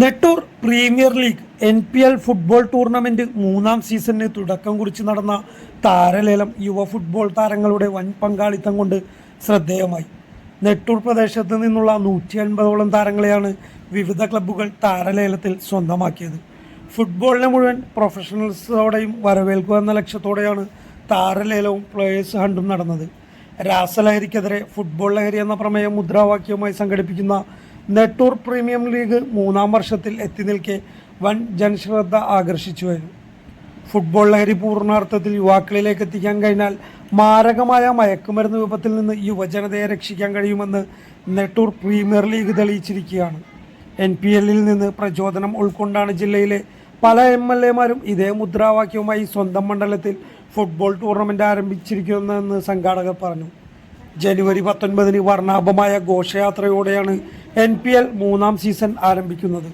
Nettoor premier league N P L football tournament മൂന്നാം സീസണിന് തുടക്കം കുറിച്ച് നടന്ന താരലേലം യുവ ഫുട്ബോൾ താരങ്ങളുടെ വൻ പങ്കാളിത്തം കൊണ്ട് ശ്രദ്ധേയമായി. നെട്ടൂർ പ്രദേശത്ത് നിന്നുള്ള നൂറ്റി അൻപതോളം താരങ്ങളെയാണ് വിവിധ ക്ലബ്ബുകൾ താരലേലത്തിൽ സ്വന്തമാക്കിയത്. ഫുട്ബോളിനെ മുഴുവൻ പ്രൊഫഷണൽസോടെയും വരവേൽക്കുക എന്ന ലക്ഷ്യത്തോടെയാണ് താരലേലവും പ്ലേയേഴ്സ് ഹണ്ടും നടന്നത്. രാസലഹരിക്കെതിരെ ഫുട്ബോൾ ലഹരി എന്ന പ്രമേയം മുദ്രാവാക്യവുമായി സംഘടിപ്പിക്കുന്ന നെട്ടൂർ പ്രീമിയം ലീഗ് മൂന്നാം വർഷത്തിൽ എത്തി നിൽക്കെ വൻ ജനശ്രദ്ധ ആകർഷിച്ചുവരുന്നു ഫുട്ബോൾ ലഹരി പൂർണാർത്ഥത്തിൽ യുവാക്കളിലേക്ക് എത്തിക്കാൻ കഴിഞ്ഞാൽ മാരകമായ മയക്കുമരുന്ന് വിപത്തിൽ നിന്ന് യുവജനതയെ രക്ഷിക്കാൻ കഴിയുമെന്ന് നെട്ടൂർ പ്രീമിയർ ലീഗ് തെളിയിച്ചിരിക്കുകയാണ്. എൻ പി എല്ലിൽ നിന്ന് പ്രചോദനം ഉൾക്കൊണ്ടാണ് ജില്ലയിലെ പല എം എൽ എമാരും ഇതേ മുദ്രാവാക്യവുമായി സ്വന്തം മണ്ഡലത്തിൽ ഫുട്ബോൾ ടൂർണമെന്റ് ആരംഭിച്ചിരിക്കുന്നതെന്ന് സംഘാടകർ പറഞ്ഞു. ജനുവരി പത്തൊൻപതിന് വർണാഭമായ ഘോഷയാത്രയോടെയാണ് എൻ പി എൽ മൂന്നാം സീസൺ ആരംഭിക്കുന്നത്.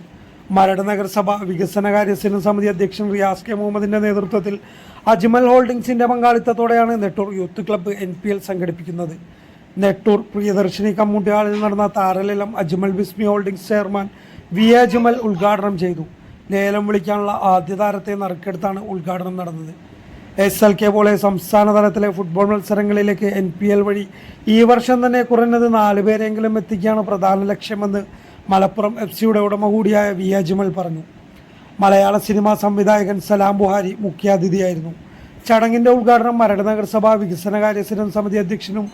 മരട് നഗരസഭ വികസനകാര്യ സ്ഥിരം സമിതി അധ്യക്ഷൻ റിയാസ് കെ മുഹമ്മദിന്റെ നേതൃത്വത്തിൽ അജ്മൽ ഹോൾഡിംഗ്സിന്റെ പങ്കാളിത്തത്തോടെയാണ് Nettoor youth club N P L സംഘടിപ്പിക്കുന്നത്. നെട്ടൂർ പ്രിയദർശിനി കമ്മ്യൂണിറ്റി ഹാളിൽ നടന്ന താരലേലം Ajmal Bismi holdings chairman V Ajmal ഉദ്ഘാടനം ചെയ്തു. ലേലം വിളിക്കാനുള്ള ആദ്യ താരത്തെ നറുക്കെടുത്താണ് ഉദ്ഘാടനം നടന്നത്. എസ് എൽ കെ പോലെ സംസ്ഥാന തലത്തിലെ ഫുട്ബോൾ മത്സരങ്ങളിലേക്ക് എൻ പി എൽ വഴി ഈ വർഷം തന്നെ കുറഞ്ഞത് നാല് പേരെങ്കിലും എത്തിക്കുകയാണ് പ്രധാന ലക്ഷ്യമെന്ന് മലപ്പുറം എഫ് സിയുടെ ഉടമ കൂടിയായ വി അജ്മൽ പറഞ്ഞു. മലയാള സിനിമാ സംവിധായകൻ സലാം ബുഹാരി മുഖ്യാതിഥിയായിരുന്നു. ചടങ്ങിന്റെ ഉദ്ഘാടനം മരട് നഗരസഭാ വികസനകാര്യ സ്ഥിരം സമിതി അധ്യക്ഷനും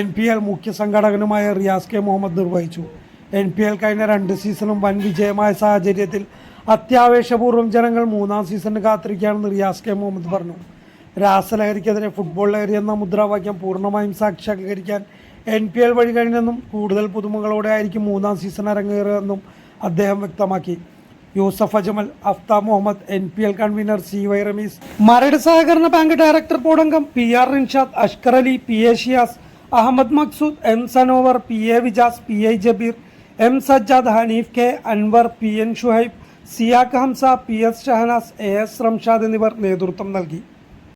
എൻ പി എൽ മുഖ്യ സംഘാടകനുമായ റിയാസ് കെ മുഹമ്മദ് നിർവഹിച്ചു. എൻ പി എൽ കഴിഞ്ഞ രണ്ട് സീസണും വൻ വിജയമായ സാഹചര്യത്തിൽ അത്യാവേശപൂർവം ജനങ്ങൾ മൂന്നാം സീസണിന് കാത്തിരിക്കുകയാണെന്ന് റിയാസ് കെ മുഹമ്മദ് പറഞ്ഞു. രാസലഹരിക്കെതിരെ ഫുട്ബോൾ ലഹരി എന്ന മുദ്രാവാക്യം പൂർണമായും സാക്ഷാത്കരിക്കാൻ എൻ പി എൽ വഴി കഴിഞ്ഞെന്നും കൂടുതൽ പുതുമകളോടെ ആയിരിക്കും മൂന്നാം സീസൺ അരങ്ങേറുകയെന്നും അദ്ദേഹം വ്യക്തമാക്കി. Yusuf Ajmal അഫ്ത Muhammad N P L convener C Y Ramees Maradu സഹകരണ bank director ബോർഡംഗം P R Rinshad Ashkar Ali P A Shiyas Ahammad Maqsood M Sanovar P A Vijas P I Jabir M Sajjad Haneef K Anwar P N Shuhaib Siyaq Hamza P S Shahnas A S Ramshad എന്നിവർ നേതൃത്വം നൽകി.